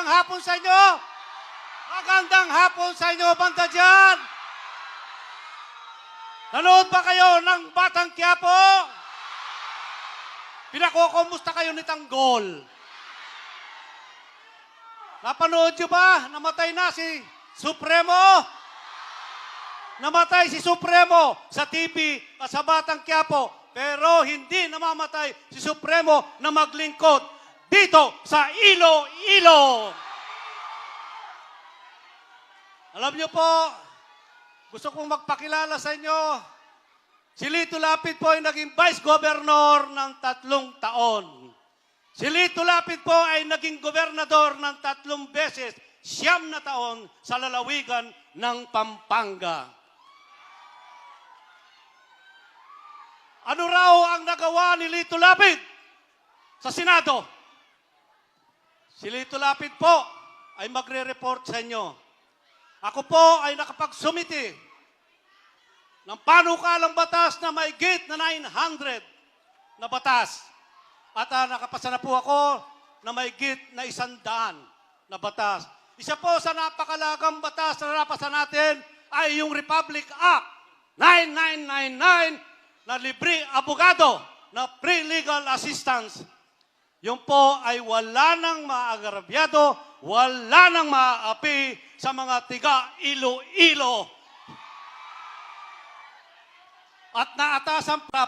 Magandang hapon sa inyo. Magandang hapon sa inyo, banda dyan. Nanood ba kayo ng Batang Quiapo? Pinakukumusta kayo ni Tanggol? Napanood nyo ba? Namatay na si Supremo? Namatay si Supremo sa TV sa Batang Quiapo. Pero hindi namamatay si Supremo na maglingkod dito sa Ilo-Ilo. Alam niyo po, gusto kong magpakilala sa inyo. Si Lito Lapid po ay naging Vice Governor ng tatlong taon. Si Lito Lapid po ay naging gobernador ng tatlong beses, siyam na taon sa lalawigan ng Pampanga. Ano raw ang nagawa ni Lito Lapid sa Senado? Si Lito Lapid po ay magre-report sa inyo. Ako po ay nakapagsumiti ng panukalang batas na may gate na 900 na batas. At ah, nakapasa na po ako na may gate na isandaan na batas. Isa po sa napakalagang batas na napasa natin ay yung Republic Act 9999 na libre abogado na free legal assistance. Yung po ay wala nang maagarabyado, wala nang maaapi sa mga tiga Ilo-Ilo. At naatasan pa